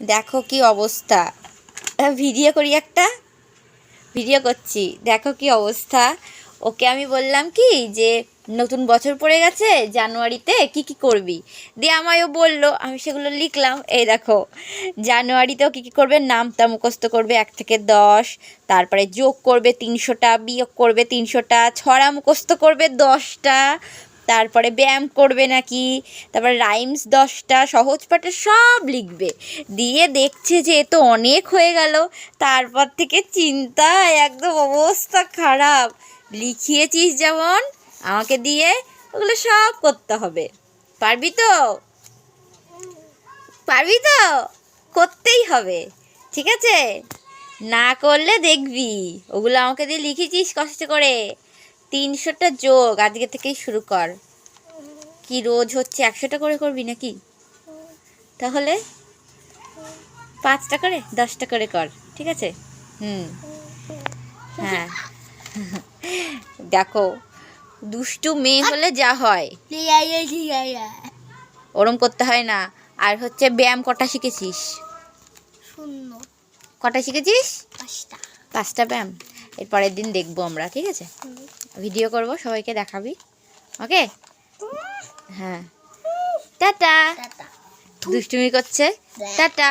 দেখো কি অবস্থা। ভিডিও করি একটা? ভিডিও করছি। দেখো কি অবস্থা। ওকে আমি বললাম কি যে, নতুন বছর পড়ে গেছে, জানুয়ারিতে কি কি করবি? দিয়ে আমায়ও বলল, আমি সেগুলো লিখলাম, এই দেখো, জানুয়ারিতেও কি কি করবে? নামটা মুখস্থ করবে এক থেকে দশ, তারপরে যোগ করবে তিনশোটা, বিয়োগ করবে তিনশোটা, ছড়া মুখস্থ করবে দশটা তারপরে ব্যায়াম করবে নাকি, তারপর রাইমস দশটা, সহজ পাঠে সব লিখবে। দিয়ে দেখছে যে এ তো অনেক হয়ে গেল। তারপর থেকে চিন্তা, একদম অবস্থা খারাপ। লিখিয়েছিস যেমন, আমাকে দিয়ে ওগুলো সব করতে হবে। পারবি তো? পারবি তো? করতেই হবে। ঠিক আছে? না করলে দেখবি। ওগুলো আমাকে দিয়ে লিখেছিস কষ্ট করে। তিনশোটা যোগ আজকে থেকেই শুরু কর। কি রোজ হচ্ছে একশোটা করে করবি নাকি? তাহলে পাঁচটা করে দশটা করে কর ঠিক আছে? হুম। হ্যাঁ। দেখো দুষ্টু মেয়ে হলে যা হয়। ওরম করতে হয় না। আর হচ্ছে ব্যায়াম কটা শিখেছিস? শূন্য। কটা শিখেছিস? পাঁচটা। পাঁচটা ব্যায়াম? এর পরের দিন দেখব আমরা ঠিক আছে? ভিডিও করব সবাইকে দেখাবি ওকে? হ্যাঁ। টাটা। দুষ্টুমি করছে। টাটা।